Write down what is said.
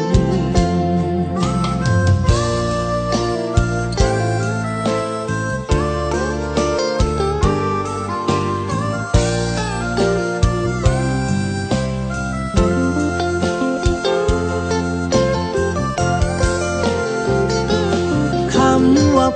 ม